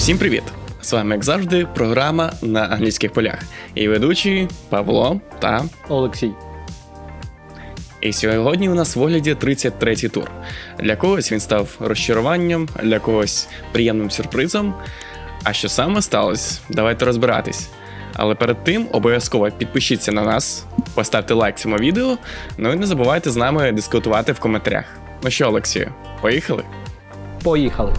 Всім привіт! З вами, як завжди, програма на англійських полях. І ведучі Павло та. Олексій. І сьогодні у нас в огляді 33-й тур. Для когось він став розчаруванням, для когось приємним сюрпризом. А що саме сталося? Давайте розбиратись. Але перед тим обов'язково підпишіться на нас, поставте лайк цьому відео, ну і не забувайте з нами дискутувати в коментарях. Ну що, Олексію, поїхали? Поїхали.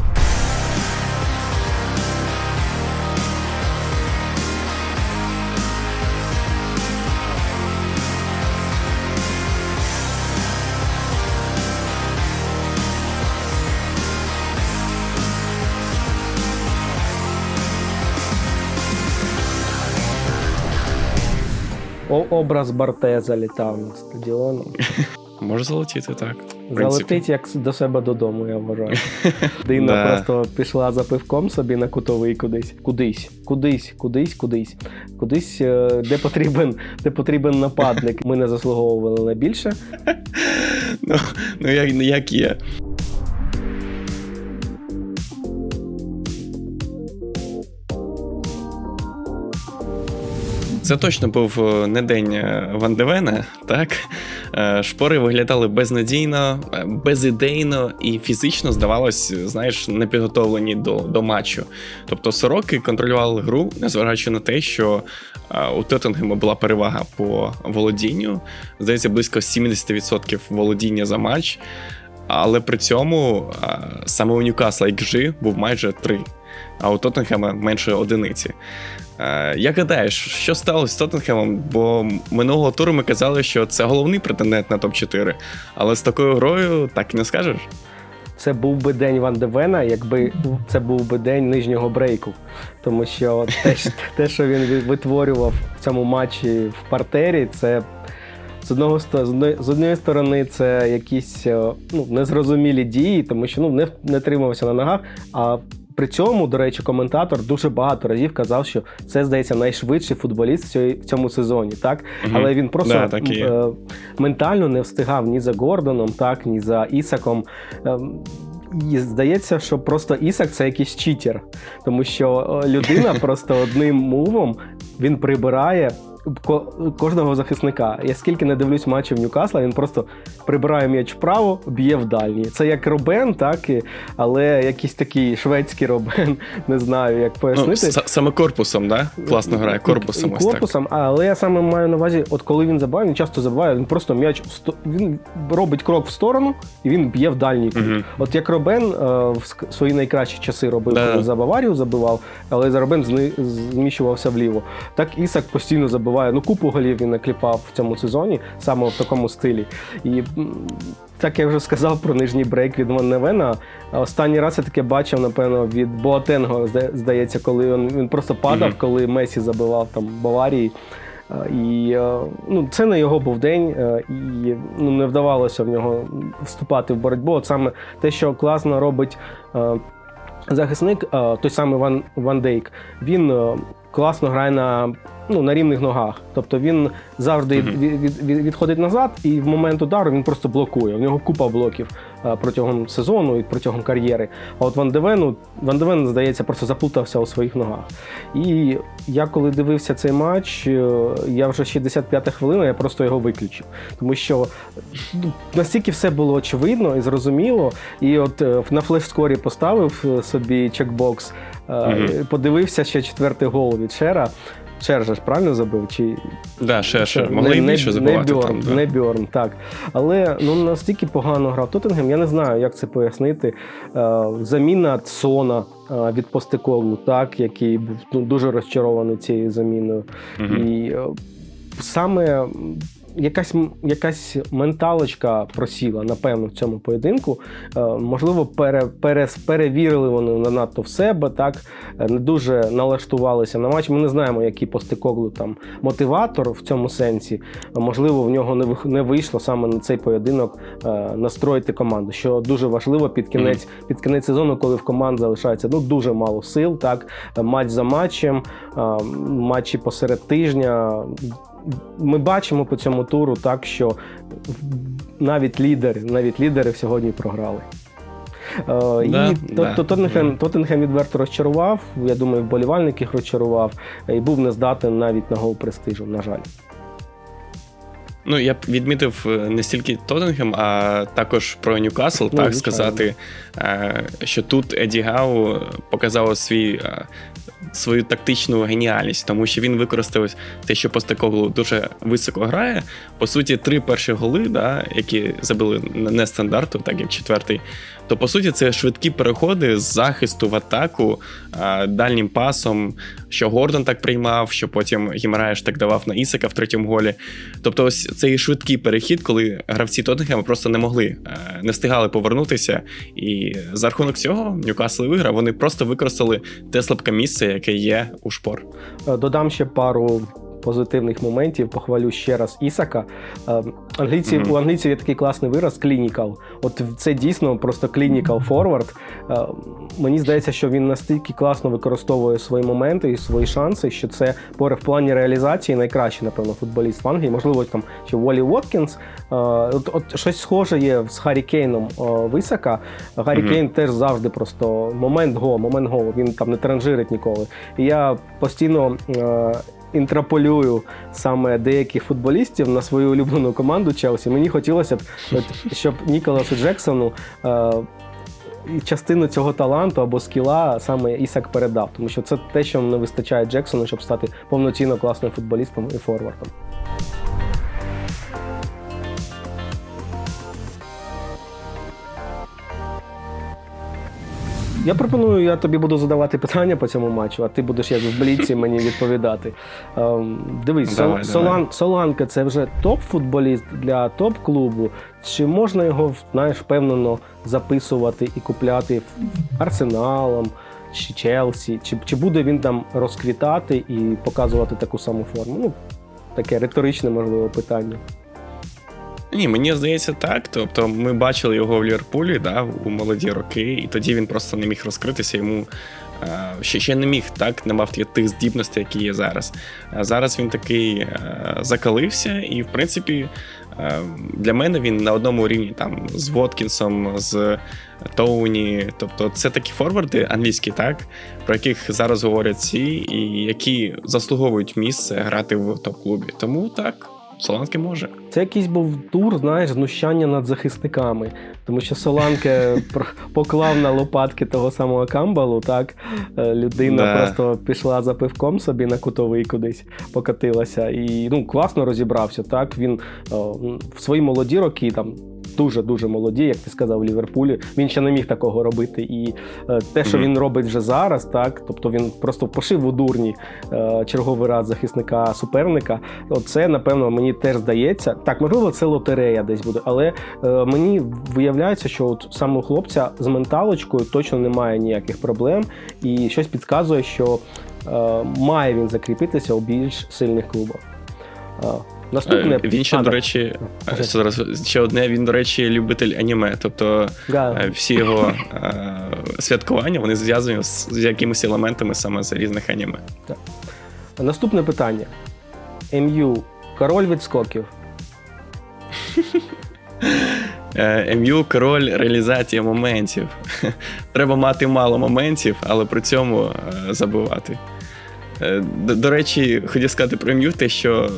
Образ Барте залітав на стадіон. Може залетіти так. Залетить як до себе додому, я вважаю. Дина Да. просто пішла за пивком собі на кутовий кудись. Кудись, кудись, кудись, кудись. Кудись, е, де потрібен, де потрібен нападник. Ми не заслуговували на більше. Ну, ну як, як є. Це точно був е, не день е, Ван Девена, так? Е, Шпори виглядали безнадійно, безідейно і фізично, здавалось, знаєш, не підготовлені до, до матчу. Тобто сороки контролювали гру, незважаючи на те, що у Тоттенгема була перевага по володінню. Здається, близько 70% володіння за матч. Але при цьому саме у Ньюкасла XG був майже 3, а у Тоттенхема менше одиниці. Е, Як гадаєш, що сталося з Тоттенхемом? Бо минулого туру ми казали, що це головний претендент на топ-4, але з такою грою так і не скажеш. Це був би день Ван Девена, якби це був би день нижнього брейку. Тому що те, те, що він витворював в цьому матчі в партері, це з одного з однієї сторони це якісь е, ну, незрозумілі дії, тому що ну, не, не тримався на ногах. А при цьому, до речі, коментатор дуже багато разів казав, що це здається найшвидший футболіст в цьому сезоні, так? Мгм. Але він просто Да, так е, ментально не встигав ні за Гордоном, так, ні за Ісаком. Ем, І здається, що просто Ісак це якийсь читер, тому що е, людина просто одним мувом він прибирає. Ко- Кожного захисника. Я скільки не дивлюсь матчів Ньюкасла, він просто прибирає м'яч вправо, б'є в дальній. Це як Робен, так і, але якийсь такий шведський Робен, не знаю, як Ну, пояснити. с- саме корпусом, да? Класно грає корпусом. І ось так. корпусом, але я саме маю на увазі, от коли він забиває, він часто забиває, він просто м'яч в сто- він робить крок в сторону і він б'є в дальній. Мгм. От як Робен е, в свої найкращі часи робив, Да. коли за Баварію забивав, але за Робен зміщувався вліво. Так Ісак постійно забиває. Ну, купу голів він накліпав в цьому сезоні, саме в такому стилі. І так я вже сказав про нижній брейк від Ван Невена. Останній раз я таке бачив, напевно, від Боатенго, здається, коли він, він просто падав, Мгм. коли Месі забивав там Баварії. І ну, це не його був день, і ну, не вдавалося в нього вступати в боротьбу. От саме те, що класно робить захисник, той самий Ван, Ван Дейк, він класно грає на, ну, на рівних ногах. Тобто він завжди від, від, від- відходить назад, і в момент удару він просто блокує. У нього купа блоків е, протягом сезону і протягом кар'єри. А от Ван Девену, Ван Девен, здається, просто заплутався у своїх ногах. І я коли дивився цей матч, е, я вже 65-та хвилина, я просто його виключив. Тому що ну, настільки все було очевидно і зрозуміло. І от е, на флеш-скорі поставив собі чекбокс, Мгм. подивився ще четвертий гол від Шера. Шер же ж правильно забив? Чи Да, ще. Це Могли і більше забувати. Не там, да. не Бьорн, так. Але ну, настільки погано грав Тоттенгем, я не знаю, як це пояснити. Е, заміна Сона е, від Постекоглу, так, який був ну, дуже розчарований цією заміною. Мгм. І саме якась, якась менталочка просіла, напевно, в цьому поєдинку. Е, можливо, пере, пере, перевірили вони надто в себе, так е, не дуже налаштувалися на матч. Ми не знаємо, який постикоглу там мотиватор в цьому сенсі. Можливо, в нього не не вийшло саме на цей поєдинок е, настроїти команду, що дуже важливо під кінець, під кінець сезону, коли в команд залишається ну дуже мало сил. Так, матч за матчем, е, матчі посеред тижня. Ми бачимо по цьому туру так, що навіть лідери, навіть лідери сьогодні програли. Е, Да, і да. то, Тоттенхем, Тоттенхем відверто розчарував. Я думаю, вболівальник їх розчарував і був не здатен навіть на гол престижу, на жаль. Ну, я б відмітив е, не стільки Тоттенхем, а також про Ньюкасл, Ну, так звичайно. сказати, е, що тут Еді Гау показав свій, е, свою тактичну геніальність, тому що він використав те, що Постекоглу дуже високо грає. По суті, три перші голи, да, які забили на нестандарту, так як четвертий. То по суті, це швидкі переходи з захисту в атаку е, дальнім пасом, що Гордон так приймав, що потім Гімараєш так давав на Ісака в третьому голі. Тобто, ось цей швидкий перехід, коли гравці Тоттенхема просто не могли, е, не встигали повернутися. І за рахунок цього Ньюкасл виграв. Вони просто використали те слабке місце, яке є у шпор. Е, Додам ще пару позитивних моментів. Похвалю ще раз Ісака. Е, Англійці, Мгм. У англійців є такий класний вираз клінікал. От це дійсно просто клінікал форвард. Е, Мені здається, що він настільки класно використовує свої моменти і свої шанси, що це поре в плані реалізації найкращий, напевно, футболіст в Англії. Можливо, там ще Волі Воткінс. Е, От, от щось схоже є з Харі Кейном в Ісака. Гаррі Мгм. Кейн теж завжди просто момент го, момент го. Він там не транжирить ніколи. І я постійно. Інтраполюю саме деяких футболістів на свою улюблену команду Челсі. Мені хотілося б, щоб Ніколасу Джексону е, частину цього таланту або скіла саме Ісак передав, тому що це те, що не вистачає Джексону, щоб стати повноцінно класним футболістом і форвардом. Я пропоную, я тобі буду задавати питання по цьому матчу, а ти будеш як в бліці мені відповідати. Ем, дивись, Давай, Сол- давай. Солан, Соланка це вже топ-футболіст для топ-клубу. Чи можна його знаєш, впевнено записувати і купляти Арсеналом чи Челсі? Чи, чи буде він там розквітати і показувати таку саму форму? Ну, таке риторичне, можливо, питання. Ні, мені здається, так. Тобто, ми бачили його в Ліверпулі, да, у молоді роки, і тоді він просто не міг розкритися. Йому е, ще, ще не міг, так, не мав тих- здібностей, які є зараз. Зараз він такий е, закалився, і в принципі. е, Для мене він на одному рівні там з Воткінсом, з Тоуні. Тобто, це такі форварди англійські, так, про яких зараз говорять всі, і які заслуговують місце грати в топ-клубі. Тому так, Соланський може. Це якийсь був тур, знаєш, знущання над захисниками. Тому що Соланке поклав на лопатки того самого Камбалу, так Е, людина Да. просто пішла за пивком собі на кутовий кудись покатилася. І ну, класно розібрався. Так він о, в свої молоді роки там. Дуже дуже молоді, як ти сказав, у Ліверпулі. Він ще не міг такого робити. І е, те, що Мгм. він робить вже зараз, так тобто він просто пошив у дурні е, черговий раз захисника суперника. Оце, напевно, мені теж здається. Так, можливо, це лотерея десь буде, але е, мені виявляється, що от саме у хлопця з менталочкою точно немає ніяких проблем, і щось підказує, що е, має він закріпитися у більш сильних клубах. Наступне Він ще, А, до речі, Кажи. е, зараз ще одне, він, до речі, любитель аніме. Тобто Да. е, всі його е, святкування вони зв'язані з, з якимись елементами саме з різних аніме. Наступне питання. МЮ король відскоків. МЮ король реалізації моментів. Треба мати мало моментів, але при цьому забивати. Е, До, до речі, хотів сказати про МЮ те, що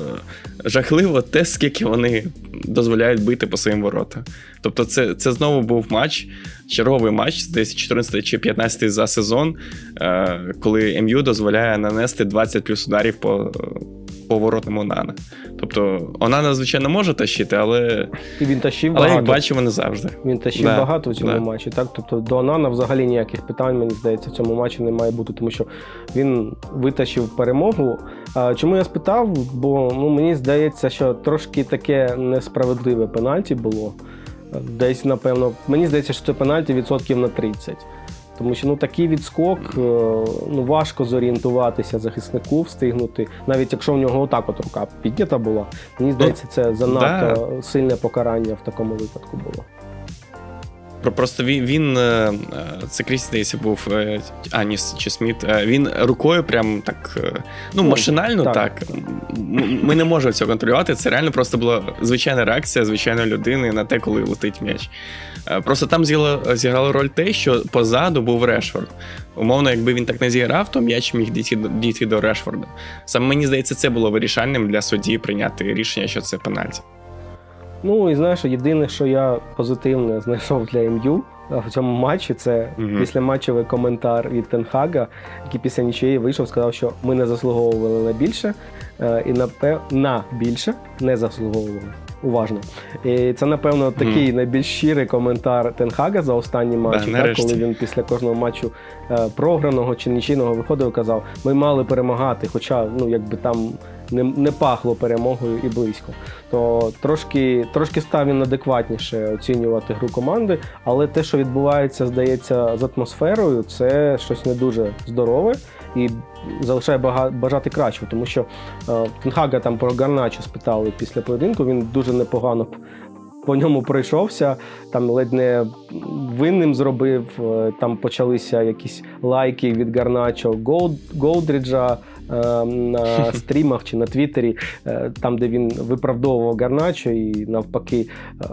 жахливо те, скільки вони дозволяють бити по своїм воротам. Тобто, це, це знову був матч, черговий матч, десь 14 чи 15 за сезон, е, коли МЮ дозволяє нанести 20 плюс ударів по, по воротам Онана. Тобто, Онана, звичайно, може тащити, але, І він тащив але багато. як бачимо, не завжди. Він тащив Да, багато в цьому да. матчі. Так, тобто до Анана взагалі ніяких питань, мені здається, в цьому матчі не має бути, тому що він витащив перемогу. Чому я спитав? Бо ну, мені здається, що трошки таке несправедливе пенальті було. Десь, напевно, мені здається, що це пенальті відсотків на 30. Тому що ну такий відскок, е, ну важко зорієнтуватися захиснику, встигнути, навіть якщо в нього отак от рука піднята була. Мені здається, це занадто сильне покарання в такому випадку було. Про- Просто він, він е, е, це Кріс, здається, був е, а, ні, чи Сміт. Він рукою прям так, ну, Ну, машинально так. так. Ми не можемо цього контролювати. Це реально просто була звичайна реакція звичайної людини на те, коли летить м'яч. Просто там зіграло, роль те, що позаду був Решфорд. Умовно, якби він так не зіграв, то м'яч міг дійти, до- дійти до Решфорда. Саме мені здається, це було вирішальним для судді прийняти рішення, що це пенальті. Ну і знаєш, єдине, що я позитивне знайшов для МЮ в цьому матчі, це Мгм. післяматчевий коментар від Тенхага, який після нічиєї вийшов, сказав, що ми не заслуговували на більше, е, і напев... на більше не заслуговували. Уважно. І це, напевно, такий найбільш щирий коментар Тенхага за останні матчі, так, коли він після кожного матчу е, програного чи нічийного виходив і казав, ми мали перемагати, хоча ну, якби там не, не пахло перемогою і близько. То трошки, трошки став він адекватніше оцінювати гру команди, але те, що відбувається, здається, з атмосферою, це щось не дуже здорове і залишає бажати кращого, тому що е, Тенхага там про Гарначо спитали після поєдинку. Він дуже непогано по ньому пройшовся, там ледь не винним зробив. е, Там почалися якісь лайки від Гарначо Голд, Голдріджа на стрімах чи на Твіттері, е, там, де він виправдовував Гарначо і навпаки. е,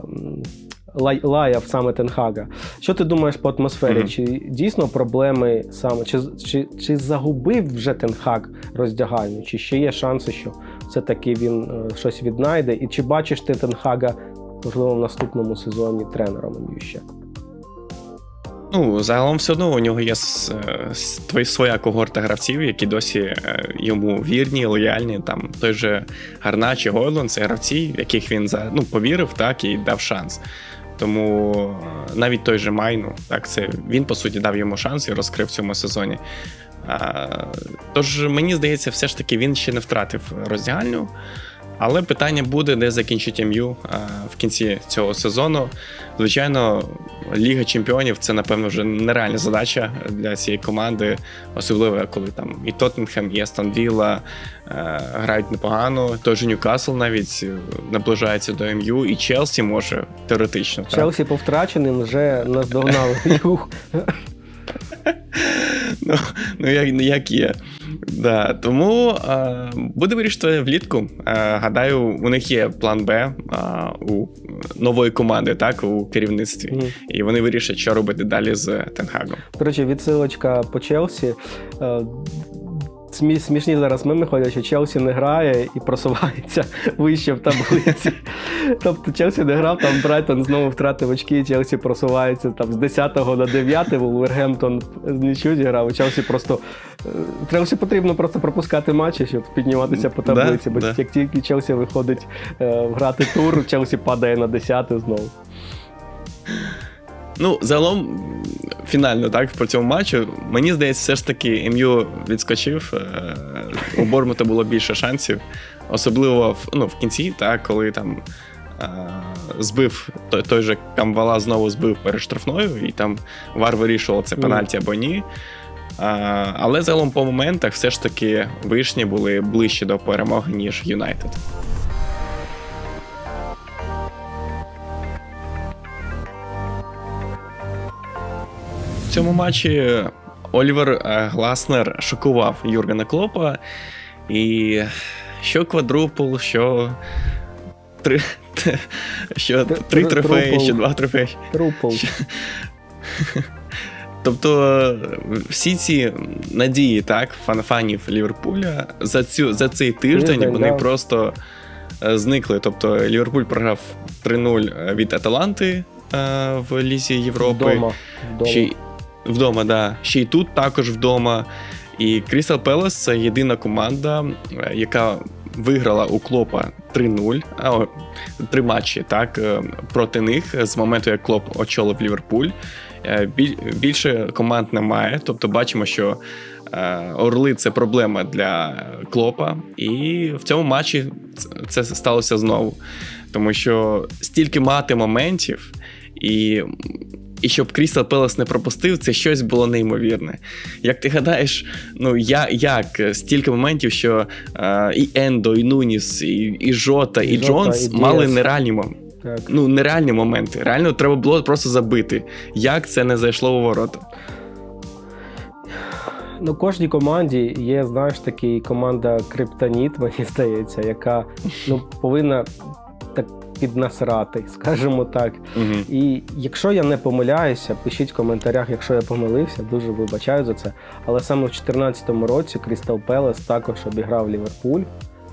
лай- Лаяв саме Тенхага. Що ти думаєш по атмосфері? Чи дійсно проблеми саме, чи, чи, чи загубив вже Тенхаг роздягальню, чи ще є шанси, що все-таки він е, щось віднайде? І чи бачиш ти Тенхага, можливо, в наступному сезоні тренером ще? Ну, загалом все одно у нього є е, своя когорта гравців, які досі е, йому вірні, лояльні. Там той же Гарнач і Гойлон це гравці, в яких він за ну, повірив, так і дав шанс. Тому е, навіть той же Майну, так це він по суті дав йому шанс і розкрив в цьому сезоні. А, тож мені здається, все ж таки він ще не втратив роздягальню. Але питання буде, де закінчить МЮ в кінці цього сезону. Звичайно, Ліга Чемпіонів це, напевно, вже нереальна задача для цієї команди, особливо коли там і Тоттенхем, і Астон Вілла е, грають непогано. Той же Ньюкасл навіть е, наближається до МЮ, і Челсі може теоретично. так. Челсі по втраченим вже наздогнали Ну, ну як, як є. Да, тому е, буде вирішити влітку. Е, гадаю, у них є план Б е, у нової команди, так, у керівництві. Мгм. І вони вирішать, що робити далі з Тенхагом. До речі, відсилочка по Челсі. Смі, смішні зараз меми ходять, що Челсі не грає і просувається вище в таблиці. Тобто Челсі не грав, там Брайтон знову втратив очки, Челсі просувається там з 10 на 9, Вулвергемптон нічю зіграв, і Челсі просто. е, Челсі потрібно просто пропускати матчі, щоб підніматися по таблиці. Бо як тільки Челсі виходить е, грати тур, Челсі падає на 10 знову. Ну, загалом, фінально, так, по цьому матчу, мені здається, все ж таки МЮ відскочив. е, У Бормута було більше шансів, особливо в, ну, в кінці, так, коли там. е, Збив той, той же Камвала знову збив перед штрафною, і там Вар вирішував це пенальті або ні. А, але загалом по моментах все ж таки вишні були ближче до перемоги, ніж Юнайтед. В цьому матчі Олівер е, Гласнер шокував Юргена Клопа. І що квадрупл, що три, що три трофеї, що два трофеї. Трупл. Тобто всі ці надії, так, фан-фанів Ліверпуля за цю за цей тиждень вони да. просто е, зникли. Тобто Ліверпуль програв 3-0 від Аталанти е, в Лізі Європи. Ще й вдома, да. Ще й тут також вдома. І Crystal Palace це єдина команда, е, яка виграла у Клопа 3-0, а, три матчі так, е, проти них з моменту, як Клоп очолив Ліверпуль. Е, Більше команд немає. Тобто бачимо, що Орли це проблема для Клопа. І в цьому матчі це сталося знову. Тому що стільки мати моментів, і і щоб Крістал Пелес не пропустив, це щось було неймовірне. Як ти гадаєш, ну я, як стільки моментів, що е, і Ендо, і Нуніс, і, і Жота, і, І Жота, Джонс і мали нереальні моменти. Так. ну, нереальні моменти. Реально треба було просто забити. Як це не зайшло у ворота? Ну, кожній команді є, знаєш, такий команда Криптоніт, мені здається, яка ну, повинна так піднасрати, скажімо так. Угу. І якщо я не помиляюся, пишіть в коментарях, якщо я помилився, дуже вибачаю за це. Але саме в 2014 році Крістал Пелес також обіграв Ліверпуль.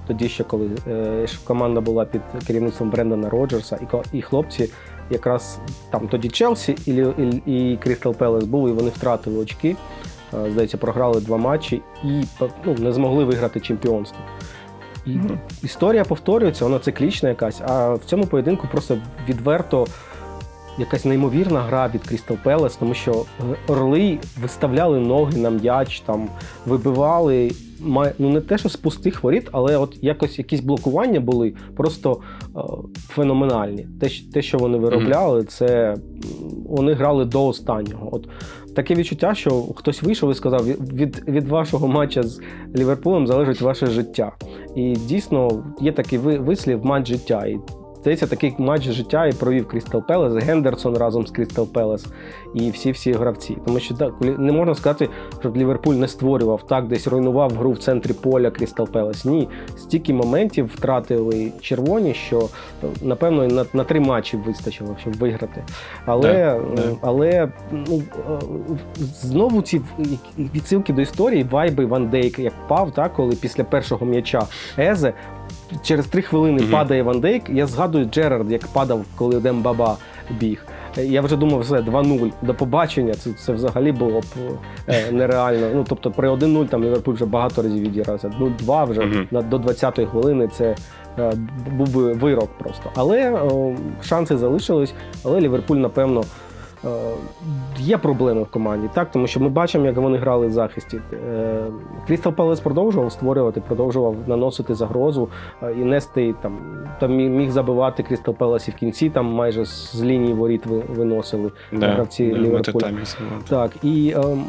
Тоді ще коли е, команда була під керівництвом Брендана Роджерса, і, і хлопці якраз там тоді Челсі і, і, і Крістал Пелес був, і вони втратили очки. Е, Здається, програли два матчі і ну, не змогли виграти чемпіонство. Мгм. історія повторюється, вона циклічна якась, а в цьому поєдинку просто відверто якась неймовірна гра від Crystal Palace, тому що е, орли виставляли ноги на м'яч, там вибивали. Ну не те, що з пустих воріт, але от якось якісь блокування були просто е, феноменальні. Те, те, що вони виробляли, це вони грали до останнього. От таке відчуття, що хтось вийшов і сказав: «Від- від, вашого матча з Ліверпулем залежить ваше життя. І дійсно є такий ви- вислів матч життя. І здається, такий матч життя і провів Крістал Пелес, Гендерсон разом з Крістал Пелес і всі-всі гравці. Тому що так, не можна сказати, що Ліверпуль не створював так, десь руйнував гру в центрі поля Крістал Пелес. Ні, стільки моментів втратили червоні, що напевно на, на три матчі вистачило, щоб виграти. Але, Да, да. е, але ну, е, знову ці відсилки до історії, вайби Ван Дейк як пав, так, коли після першого м'яча Езе через три хвилини Мгм. падає Ван Дейк. Я згадую Джерард, як падав, коли Дембаба біг. Я вже думав, все, 2-0, до побачення. Це, це взагалі було б е, нереально. Ну, тобто при 1-0 там Ліверпуль вже багато разів відігрався. Ну, 2 вже на, до 20-ї хвилини це е, був би вирок просто. Але е, шанси залишились, але Ліверпуль, напевно. Е, Є проблеми в команді, так тому що ми бачимо, як вони грали в захисті. Крістал Палес продовжував створювати, продовжував наносити загрозу е, і нести там, там міг забивати Крістал Пелес і в кінці там майже з лінії воріт ви- виносили гравці Ліверпуля. метатаймі. Так, і ем,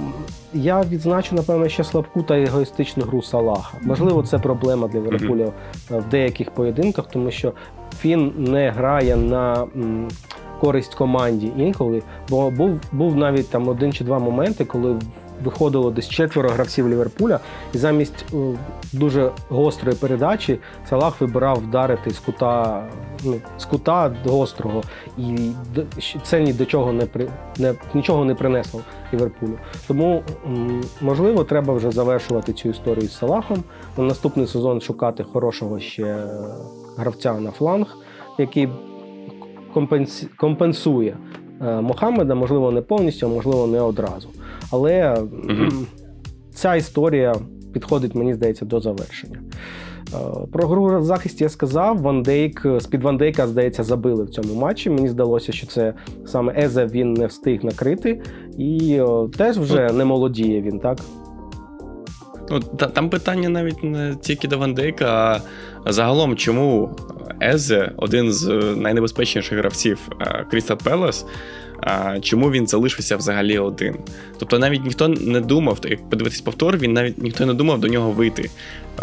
я відзначу, напевно, ще слабку та егоїстичну гру Салаха. Можливо, це проблема для Ліверпуля е, в деяких поєдинках, тому що він не грає на м, користь команді інколи. Бо був, був навіть там один чи два моменти, коли виходило десь четверо гравців Ліверпуля, і замість е, дуже гострої передачі Салах вибирав вдарити з кута, ну, з кута гострого. І це ні до чого не при не нічого не принесло Ліверпулю. Тому можливо, треба вже завершувати цю історію з Салахом. На наступний сезон шукати хорошого ще гравця на фланг, який. Компенсує е, Мохаммеда, можливо, не повністю, а можливо, не одразу. Але Мгм. ця історія підходить, мені здається, до завершення. Е, Про гру в захисті я сказав. Ван Дейк, з-під Ван Дейка, здається, забили в цьому матчі. Мені здалося, що це саме Езе він не встиг накрити. І о, теж вже не молодіє він, так? Ну, та, там питання навіть не тільки до Ван Дейка, а загалом, чому Езе, один з е, найнебезпечніших гравців Крістал Пелес, чому він залишився взагалі один? Тобто навіть ніхто не думав, як подивитись повтор, він навіть ніхто не думав до нього вийти.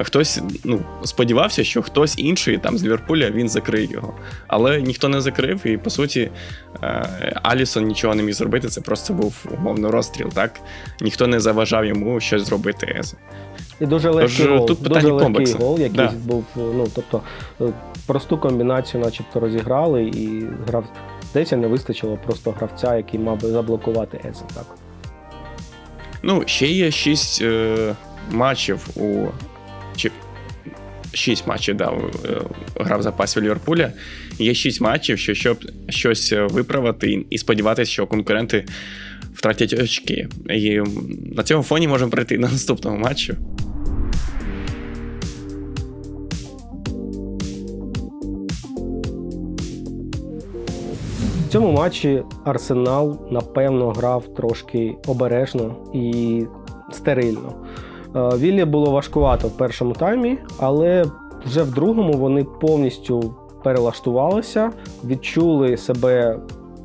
Хтось ну, сподівався, що хтось інший там з Ліверпуля він закриє його. Але ніхто не закрив, і по суті, е, Алісон нічого не міг зробити. Це просто був умовно розстріл. Так ніхто не заважав йому щось зробити. Езе. І дуже легкий Тож, гол. тут питання дуже легкий комплексу. гол, який Да. був. Ну, тобто, е, просту комбінацію, начебто, розіграли, і грав. Здається, не вистачило просто гравця, який мав би заблокувати Езе. Так. Ну, ще є 6 е, матчів у. Чи 6 матчів, да, е, грав запасі Ліверпуля. Є 6 матчів, що щоб щось виправити і, сподіватися, що конкуренти втратять очки. І на цьому фоні можемо перейти до наступного матчу. Цьому матчі Арсенал, напевно, грав трошки обережно і стерильно. Е, Віллі було важкувато в першому таймі, але вже в другому вони повністю перелаштувалися, відчули себе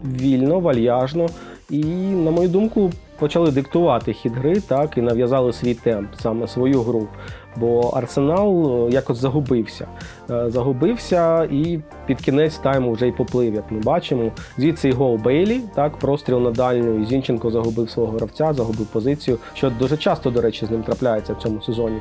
вільно, вальяжно і, на мою думку, почали диктувати хід гри так і нав'язали свій темп, саме свою гру. Бо Арсенал е, якось загубився. Е, Загубився і під кінець тайму вже й поплив, як ми бачимо. Звідси і гол Бейлі, так, простріл на дальню, і Зінченко загубив свого гравця, загубив позицію, що дуже часто, до речі, з ним трапляється в цьому сезоні.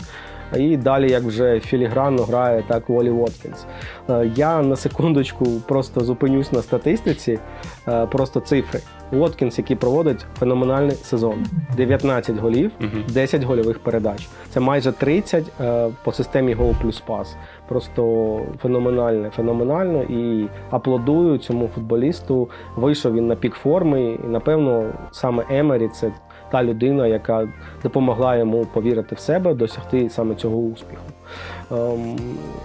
І далі, як вже філігранно грає так Волі Воткінс. Е, Я на секундочку просто зупинюсь на статистиці, е, просто цифри. Воткінс, який проводить феноменальний сезон: 19 голів, 10 гольових передач. Це майже 30 е, по системі гол плюс пас. Просто феноменально, феноменально і аплодую цьому футболісту. Вийшов він на пік форми, і напевно саме Емері це та людина, яка допомогла йому повірити в себе, досягти саме цього успіху. Ем,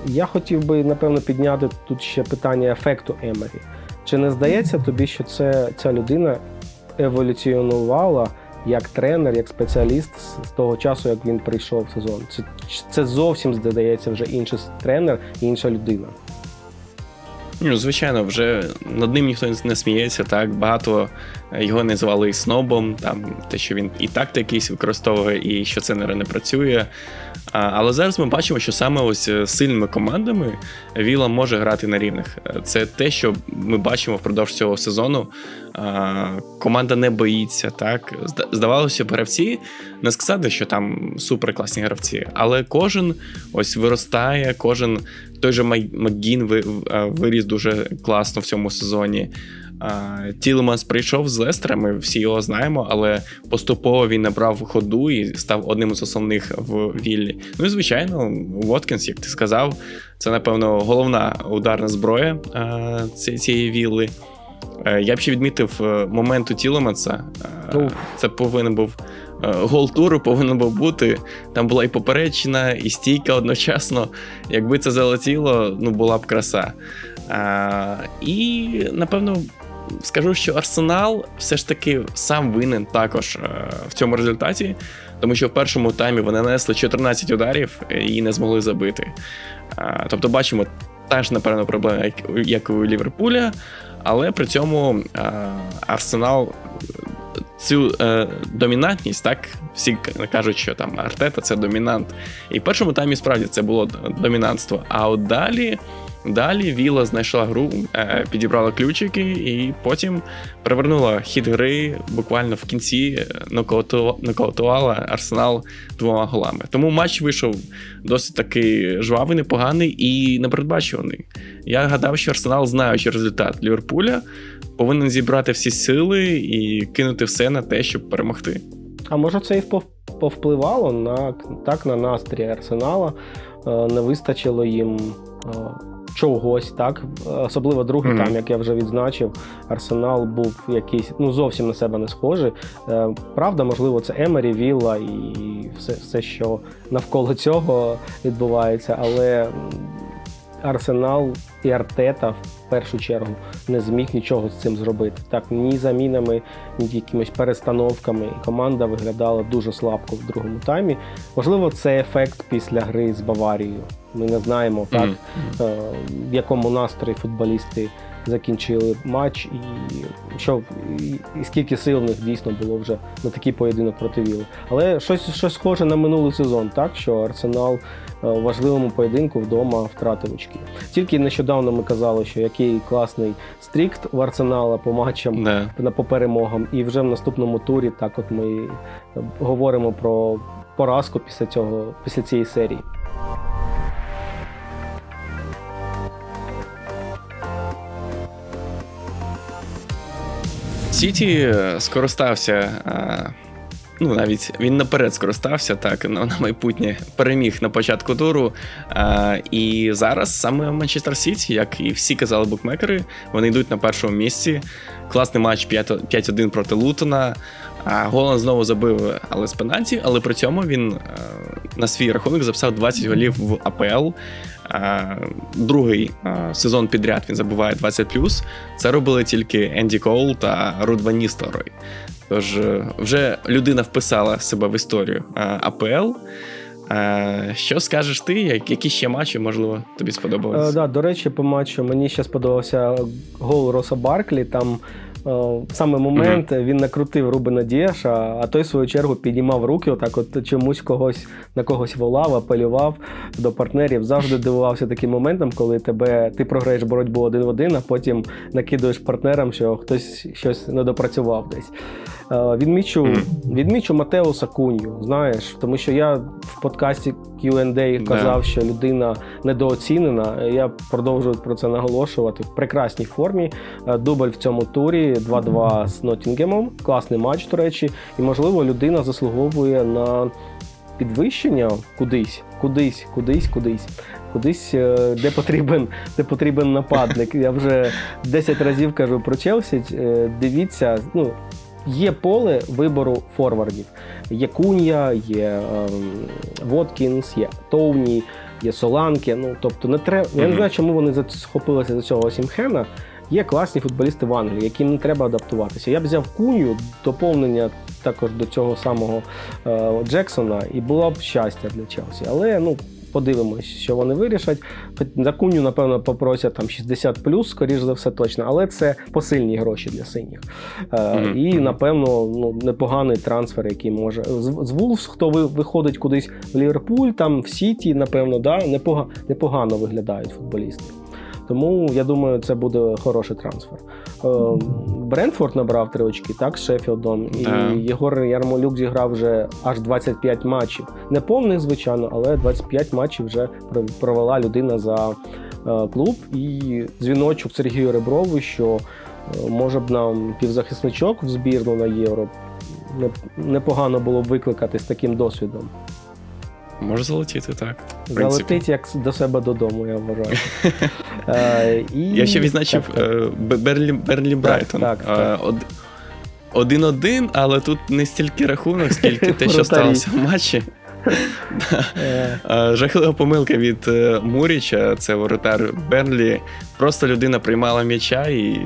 я хотів би напевно підняти тут ще питання ефекту Емері. Чи не здається тобі, що це ця людина еволюціонувала як тренер, як спеціаліст з- того часу, як він прийшов в сезон? Це, це зовсім здається вже інший тренер і інша людина. Ну, звичайно, вже над ним ніхто не сміється. Так багато його називали і снобом, там те, що він і так якийсь використовує, і що це не, не працює. Але зараз ми бачимо, що саме ось з сильними командами Віла може грати на рівних. Це те, що ми бачимо впродовж цього сезону. Команда не боїться. Так здавалося, б, гравці не сказати, що там суперкласні гравці, але кожен ось виростає, кожен той же Макгін виріс дуже класно в цьому сезоні. Тілеманс прийшов з Лестера, ми всі його знаємо, але поступово він набрав ходу і став одним з основних в Віллі. Ну і звичайно, Воткінс, як ти сказав, це напевно головна ударна зброя цієї вілли. Е, Я б ще відмітив е, моменту Тілеманса. Е, Це повинен був гол туру, повинен був бути. Там була і поперечина, і стійка одночасно. Якби це залетіло, ну була б краса. А, і напевно скажу, що Арсенал все ж таки сам винен також е, в цьому результаті, тому що в першому таймі вони нанесли 14 ударів і не змогли забити. А, тобто, бачимо теж, напевно, проблема, як, у Ліверпуля, але при цьому а, Арсенал цю е, домінантність, так всі кажуть, що там Артета це домінант. І в першому таймі справді це було домінантство. А от далі, далі Віла знайшла гру, е, підібрала ключики, і потім привернула хід гри буквально в кінці е, нокауту- нокаутувала Арсенал двома голами. Тому матч вийшов досить таки жвавий, непоганий і непередбачуваний. Я гадав, що Арсенал, знаючи результат Ліверпуля, повинен зібрати всі сили і кинути все на те, щоб перемогти. А може це і повпливало на, так, на настрій Арсенала. Е, Не вистачило їм чогось, так. Особливо другий mm -hmm. там, як я вже відзначив, Арсенал був якийсь ну, зовсім на себе не схожий. Е, Правда, можливо, це Емері, Вілла і все, все, що навколо цього відбувається, але Арсенал і Артета в першу чергу не зміг нічого з цим зробити. Так, ні замінами, ні якимись перестановками. Команда виглядала дуже слабко в другому таймі. Можливо, це ефект після гри з Баварією. Ми не знаємо, так, Мгм. е, в якому настрої футболісти закінчили матч, і що і, і скільки сил в них дійсно було вже на такий поєдинок проти Віли. Але щось, щось схоже на минулий сезон, так що Арсенал е, важливому поєдинку вдома втратив очки. Тільки нещодавно ми казали, що який класний стрікт в Арсенала по матчам на по перемогам. І вже в наступному турі так от ми е, говоримо про поразку після цього, після цієї серії. Сіті е, скористався. Ну, навіть він наперед скористався так на, на майбутнє переміг на початку туру. А, і зараз саме Манчестер Сіті, як і всі казали букмекери, вони йдуть на першому місці. Класний матч 5 5-1 проти Лутона. А Голланд знову забив, але з пенальті, але при цьому він е, на свій рахунок записав 20 голів в АПЛ. Е, Другий е, сезон підряд він забуває 20 Це робили тільки Енді Коул та Руд Ван Ністелрой. Тож е, вже людина вписала себе в історію е, АПЛ. Е, Що скажеш ти? Як- Які ще матчі, можливо, тобі сподобалися? да, до речі, по матчу мені ще сподобався гол Роса Барклі. Там саме момент він накрутив Рубена Дієша, а той, в свою чергу, піднімав руки, отак от чомусь когось на когось волав, апелював до партнерів. Завжди дивувався таким моментом, коли тебе ти програєш боротьбу один в один, а потім накидуєш партнерам, що хтось щось не допрацював десь. Е, Відмічу, відмічу Матеуса Куню, знаєш, тому що я в подкасті Q&A казав, що людина недооцінена. Я продовжую про це наголошувати в прекрасній формі. Е, Дубль в цьому турі 2-2 з Ноттінгемом. Класний матч, до речі, і можливо людина заслуговує на підвищення кудись, кудись, кудись, кудись. Кудись, е, де потрібен, де потрібен нападник. Я вже 10 разів кажу про Челсі. Дивіться, ну є поле вибору форвардів. Є Кунья, є ем, Воткінс, є Тоуні, є Соланке. Ну тобто не треба. Я не знаю, чому вони схопилися до цього Сімхена. Є класні футболісти в Англії, яким не треба адаптуватися. Я б взяв Кунью, доповнення також до цього самого е, Джексона, і було б щастя для Челсі. Але ну. Подивимось, що вони вирішать. За куню, напевно, попросять там 60 плюс, скоріш за все, точно, але це посильні гроші для синіх. Е, Мгм. І, напевно, ну, непоганий трансфер, який може. З, з Вулфс, хто ви, виходить кудись в Ліверпуль, там в Сіті, напевно, да, непога, непогано виглядають футболісти. Тому я думаю, це буде хороший трансфер. Е, Брентфорд набрав три очки, так, з Шеффілдом. І. Єгор Ярмолюк зіграв вже аж 25 матчів. Не повних, звичайно, але 25 матчів вже провела людина за е, клуб. І дзвіночок Сергію Реброву, що е, може б нам півзахисничок в збірну на євро. Непогано було б викликати з таким досвідом. Може залетіти так. в. Залетить як до себе додому, я вважаю. Е, і... Я ще відзначив Так, так. е, Берлі, Берлі Брайтон. так, Е, так. од- Один-один, але тут не стільки рахунок, скільки те, що сталося в матчі. Жахлива помилка від Муріча, це воротар Берлі. Просто людина приймала м'яча, і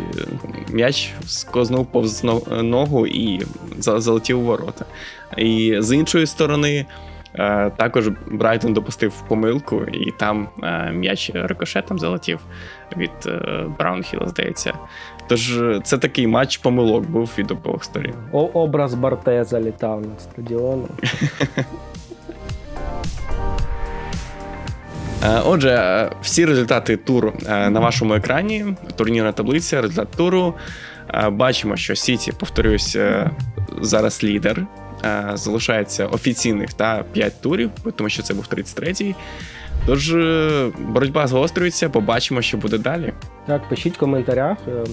м'яч скознув повз ногу і залетів у ворота. І з іншої сторони, також Брайтон допустив помилку, і там е, м'яч рикошетом залетів від е, Браунхіла, здається. Тож е, це такий матч помилок був від обох сторін. о- Образ Барте залітав над стадіоном. Е, Отже, е, всі результати туру е, на вашому екрані. Турнірна таблиця, результат туру. Е, Бачимо, що Сіті, повторюсь, е, зараз лідер. Е, Залишається офіційних та 5 турів, тому що це був 33-й. Тож е, боротьба згострюється, побачимо, що буде далі. Так, пишіть в коментарях, е,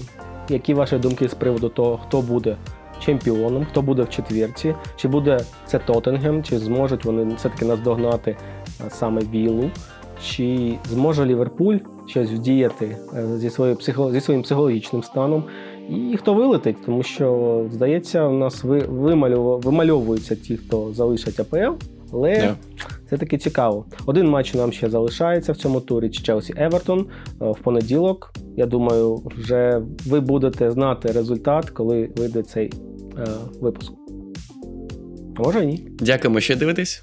які ваші думки з приводу того, хто буде чемпіоном, хто буде в четвірці, чи буде це Тоттенгем, чи зможуть вони все-таки наздогнати саме Віллу, чи зможе Ліверпуль щось вдіяти зі, своєю психо... зі своїм психологічним станом. І хто вилетить, тому що, здається, у нас вимальовуються ті, хто залишать АПЛ, але Да. це таки цікаво. Один матч нам ще залишається в цьому турі Челсі Евертон е, в понеділок. Я думаю, вже ви будете знати результат, коли вийде цей е, випуск. Може ні. Дякуємо, що дивитесь.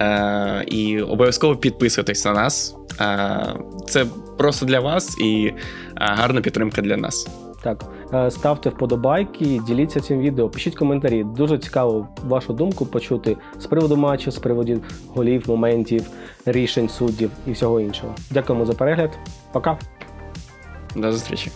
Е, і обов'язково підписуйтесь на нас. Е, це просто для вас і е, гарна підтримка для нас. Так, е, ставте вподобайки, діліться цим відео, пишіть коментарі. Дуже цікаво вашу думку почути з приводу матчу, з приводу голів, моментів, рішень суддів і всього іншого. Дякуємо за перегляд. Пока. До зустрічі.